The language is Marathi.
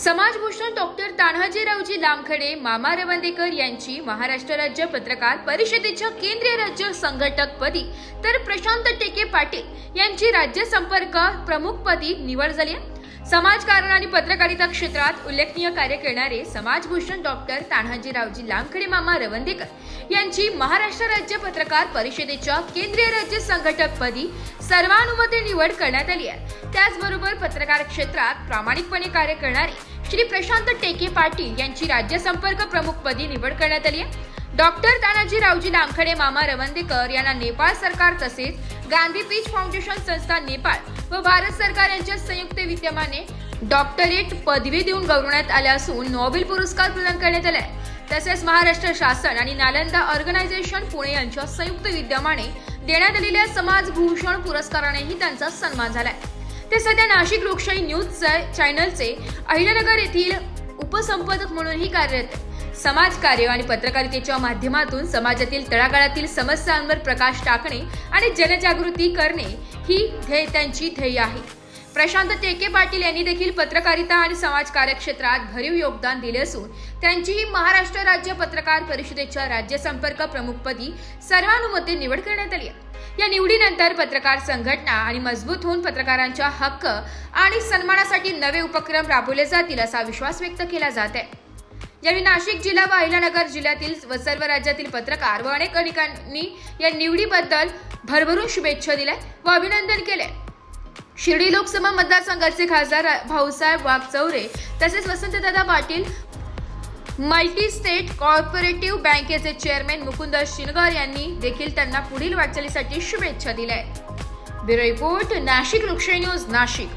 समाजभूषण डॉक्टर तान्हाजीरावजी लामखडे मामा रवंदेकर यांची महाराष्ट्र राज्य पत्रकार परिषदेच्या केंद्रीय राज्य संघटकपदी तर प्रशांत टेके पाटील यांची राज्य संपर्क प्रमुखपदी निवड झाली आहे. समाजकारण आणि पत्रकारिता क्षेत्रात उल्लेखनीय कार्य करणारे समाजभूषण डॉक्टर तान्हाजीरावजी लामखडे मामा रवंदेकर यांची महाराष्ट्र राज्य पत्रकार परिषदेच्या केंद्रीय राज्य संघटकपदी सर्वानुमते निवड करण्यात आली आहे. त्याचबरोबर पत्रकार क्षेत्रात प्रामाणिकपणे कार्य करणारे श्री प्रशांत टेके पाटील यांची राज्य संपर्क प्रमुखपदी निवड करण्यात आली आहे. डॉक्टर तानाजी रावजी लामखडे मामा रवंदेकर यांना नेपाळ सरकार तसेच गांधी पीच फाउंडेशन संस्था नेपाळ व भारत सरकार यांच्या संयुक्त विद्यमाने डॉक्टरेट पदवी देऊन गौरवण्यात आल्या असून नोबेल पुरस्कार प्रदान करण्यात आलाय तसेच महाराष्ट्र शासन आणि नालंदा ऑर्गनायझेशन पुणे यांच्या संयुक्त विद्यमाने देण्यात आलेल्या समाजभूषण पुरस्कारानेही त्यांचा सन्मान झालाय ते सध्या नाशिक लोकशाही न्यूज चॅनलचे अहिल्यानगर येथील उपसंपादक म्हणूनही कार्यरत आहेत. समाजकार्य आणि पत्रकारितेच्या माध्यमातून समाजातील तळागाळातील समस्यांवर प्रकाश टाकणे आणि जनजागृती करणे ही ध्येय त्यांची ध्येय आहे. प्रशांत टेके पाटील यांनी देखील पत्रकारिता आणि समाज कार्यक्षेत्रात भरीव योगदान दिले असून त्यांचीही महाराष्ट्र राज्य पत्रकार परिषदेच्या राज्य संपर्क प्रमुखपदी सर्वानुमते निवड करण्यात आली या निवडीनंतर पत्रकार संघटना आणि मजबूत होऊन पत्रकारांच्या हक्क आणि सन्मानासाठी नवे उपक्रम राबवले जातील असा विश्वास व्यक्त केला जात आहे. यावेळी नाशिक जिल्हा व अहिल्यानगर जिल्ह्यातील व सर्व राज्यातील पत्रकार व अनेक अनेकांनी या निवडीबद्दल भरभरून शुभेच्छा दिल्या व अभिनंदन केले. शिर्डी लोकसभा मतदारसंघाचे खासदार भाऊसाहेब वाघचौरे तसेच Vasantdada Patil multi state corporative बँकेचे चेअरमॅन मुकुंद शिनगर यांनी देखील त्यांना पुढील वाटचालीसाठी शुभेच्छा दिल्या आहेत. ब्युरो रिपोर्ट नाशिक लोकशाही न्यूज नाशिक.